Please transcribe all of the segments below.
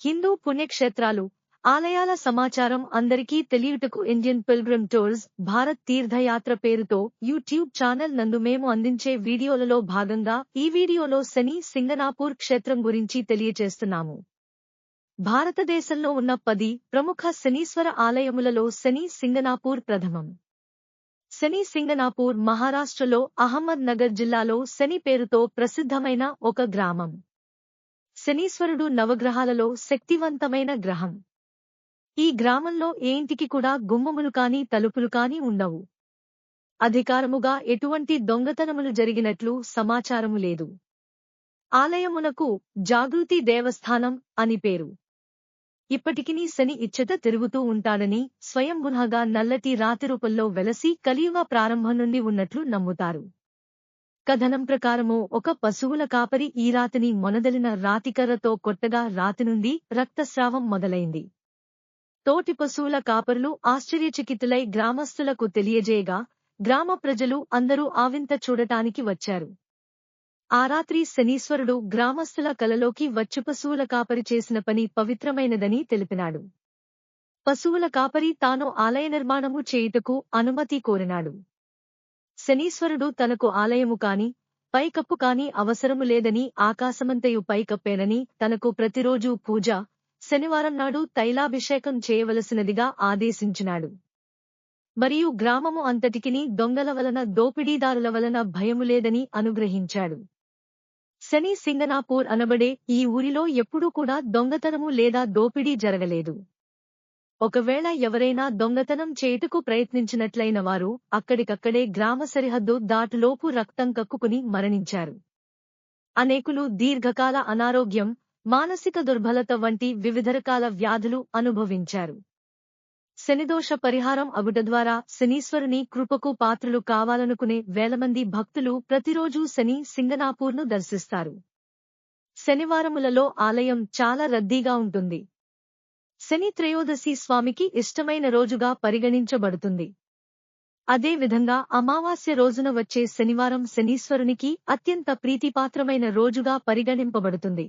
హిందూ పుణ్యక్షేత్రాలు ఆలయాల సమాచారం అందరికీ తెలియుటకు Indian pilgrim tours Bharat Tirthayatra పేరుతో యూట్యూబ్ ఛానల్ నందు మేము అందించే వీడియోలలో భాగంగా ఈ వీడియోలో శని సింగనాపూర్ క్షేత్రం గురించి తెలియచేస్తున్నాము. భారతదేశంలో ఉన్న పది ప్రముఖ శనీశ్వర ఆలయములలో శని సింగనాపూర్ ప్రథమం. శని సింగనాపూర్ మహారాష్ట్రలో అహ్మద్ నగర్ జిల్లాలో శని పేరుతో ప్రసిద్ధమైన ఒక గ్రామం. శనీశ్వరుడు నవగ్రహాలలో శక్తివంతమైన గ్రహం. ఈ గ్రామంలో ఏ ఇంటికి కూడా గుమ్మములు కాని తలుపులు కాని ఉండవు. అధికారముగా ఎటువంటి దొంగతనములు జరిగినట్లు సమాచారము లేదు. ఆలయమునకు జాగృతి దేవస్థానం అని పేరు. ఇప్పటికినీ శని ఇచ్చట తిరుగుతూ ఉంటాడని స్వయంగుణగా నల్లటి రాతి రూపంలో వెలసి కలియుగ ప్రారంభం నుండి ఉన్నట్లు నమ్ముతారు. కథనం ప్రకారము ఒక పశువుల కాపరి ఈ రాతిని మొనదలిన రాతికర్రతో కొట్టగా రాతి నుండి రక్తస్రావం మొదలైంది. తోటి పశువుల కాపరులు ఆశ్చర్యచకితులై గ్రామస్తులకు తెలియజేయగా గ్రామ ప్రజలు అందరూ ఆవింత చూడటానికి వచ్చారు. ఆ రాత్రి శనీశ్వరుడు గ్రామస్తుల కలలోకి వచ్చి పశువుల కాపరి చేసిన పని పవిత్రమైనదని తెలిపినాడు. పశువుల కాపరి తాను ఆలయ నిర్మాణము చేయుటకు అనుమతి కోరినాడు. శనీశ్వరుడు తనకు ఆలయము కాని పైకప్పు కాని అవసరము లేదని ఆకాశమంతయు పైకప్పేనని తనకు ప్రతిరోజూ పూజ శనివారం నాడు తైలాభిషేకం చేయవలసినదిగా ఆదేశించినాడు. మరియు గ్రామము అంతటికిని దొంగల వలన దోపిడీదారుల వలన భయము లేదని అనుగ్రహించాడు. శని సింగనాపూర్ అనబడే ఈ ఊరిలో ఎప్పుడూ కూడా దొంగతనము లేదా దోపిడీ జరగలేదు. ఒకవేళ ఎవరైనా దొంగతనం చేయుటకు ప్రయత్నించినట్లయిన వారు అక్కడికక్కడే గ్రామ సరిహద్దు దాటులోపు రక్తం కక్కుకుని మరణించారు. అనేకులు దీర్ఘకాల అనారోగ్యం మానసిక దుర్బలత వంటి వివిధ రకాల వ్యాధులు అనుభవించారు. శనిదోష పరిహారం అగుట ద్వారా శనీశ్వరుని కృపకు పాత్రలు కావాలనుకునే వేలమంది భక్తులు ప్రతిరోజూ శని సింగనాపూర్ను దర్శిస్తారు. శనివారములలో ఆలయం చాలా రద్దీగా ఉంటుంది. శని త్రయోదశి స్వామికి ఇష్టమైన రోజుగా పరిగణించబడుతుంది. అదేవిధంగా అమావాస్య రోజున వచ్చే శనివారం శనీశ్వరునికి అత్యంత ప్రీతిపాత్రమైన రోజుగా పరిగణింపబడుతుంది.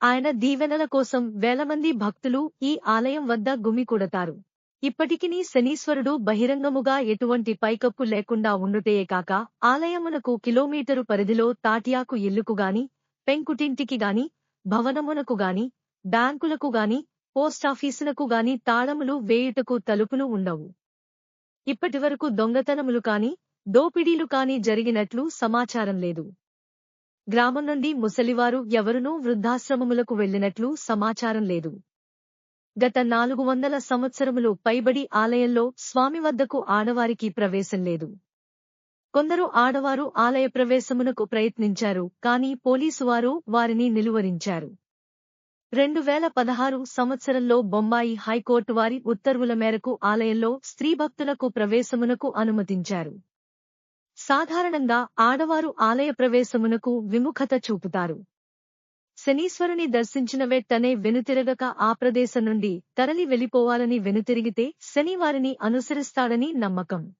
ఆయన దీవెనల కోసం వేలమంది భక్తులు ఈ ఆలయం వద్ద గుమికూడతారు. ఇప్పటికినీ శనీశ్వరుడు బహిరంగముగా ఎటువంటి పైకప్పు లేకుండా ఉండుటయే కాక ఆలయమునకు కిలోమీటరు పరిధిలో తాటియాకు ఇల్లుకుగాని పెంకుటింటికి గాని భవనమునకు గాని బ్యాంకులకు గాని పోస్టాఫీసులకు గాని తాళములు వేయుటకు తలుపులు ఉండవు. ఇప్పటివరకు దొంగతనములు కాని దోపిడీలు కాని జరిగినట్లు సమాచారం లేదు. గ్రామం నుండి ముసలివారు ఎవరునూ వృద్ధాశ్రమములకు వెళ్ళినట్లు సమాచారం లేదు. గత నాలుగు వందల సంవత్సరములు పైబడి ఆలయంలో స్వామి వద్దకు ఆడవారికి ప్రవేశం లేదు. కొందరు ఆడవారు ఆలయ ప్రవేశమునకు ప్రయత్నించారు కాని పోలీసువారు వారిని నిలువరించారు. రెండు వేల పదహారు సంవత్సరంలో బొంబాయి హైకోర్టు వారి ఉత్తర్వుల మేరకు ఆలయంలో స్త్రీ భక్తులకు ప్రవేశమునకు అనుమతించారు. సాధారణంగా ఆడవారు ఆలయ ప్రవేశమునకు విముఖత చూపుతారు. శనీశ్వరుని దర్శించిన వెట్టనే వెనుతిరగక ఆ ప్రదేశం నుండి తరలి వెళ్ళిపోవాలని వెనుతిరిగితే శనివారిని అనుసరిస్తాడని నమ్మకం.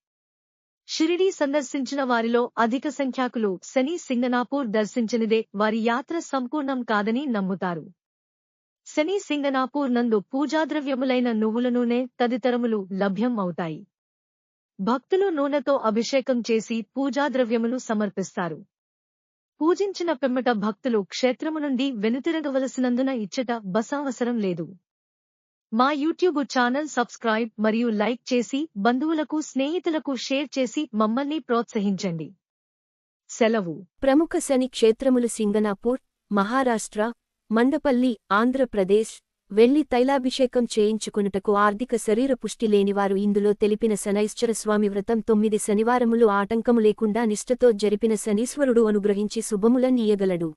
షిరిడీ సందర్శించిన వారిలో అధిక సంఖ్యాకులు శని సింగనాపూర్ దర్శించినదే వారి యాత్ర సంపూర్ణం కాదని నమ్ముతారు. శని సింగనాపూర్ నందు పూజాద్రవ్యములైన నువ్వుల నూనె తదితరములు లభ్యం అవుతాయి. భక్తులు నూనెతో అభిషేకం చేసి పూజాద్రవ్యములు సమర్పిస్తారు. పూజించిన పిమ్మట భక్తులు క్షేత్రము నుండి వెనుతిరగవలసినందున ఇచ్చట బసావసరం లేదు. మా యూట్యూబ్ ఛానల్ సబ్స్క్రైబ్ మరియు లైక్ చేసి బంధువులకు స్నేహితులకు షేర్ చేసి మమ్మల్ని ప్రోత్సహించండి. సెలవు. ప్రముఖ శని క్షేత్రములు సింగనాపూర్ మహారాష్ట్ర మందపల్లి ఆంధ్రప్రదేశ్ వెళ్ళి తైలాభిషేకం చేయించుకునుటకు ఆర్థిక శరీర పుష్టి లేనివారు ఇందులో తెలిపిన శనైశ్వర స్వామి వ్రతం తొమ్మిది శనివారములు ఆటంకము లేకుండా నిష్ఠతో జరిపిన శనీశ్వరుడు అనుగ్రహించి శుభములనీయగలడు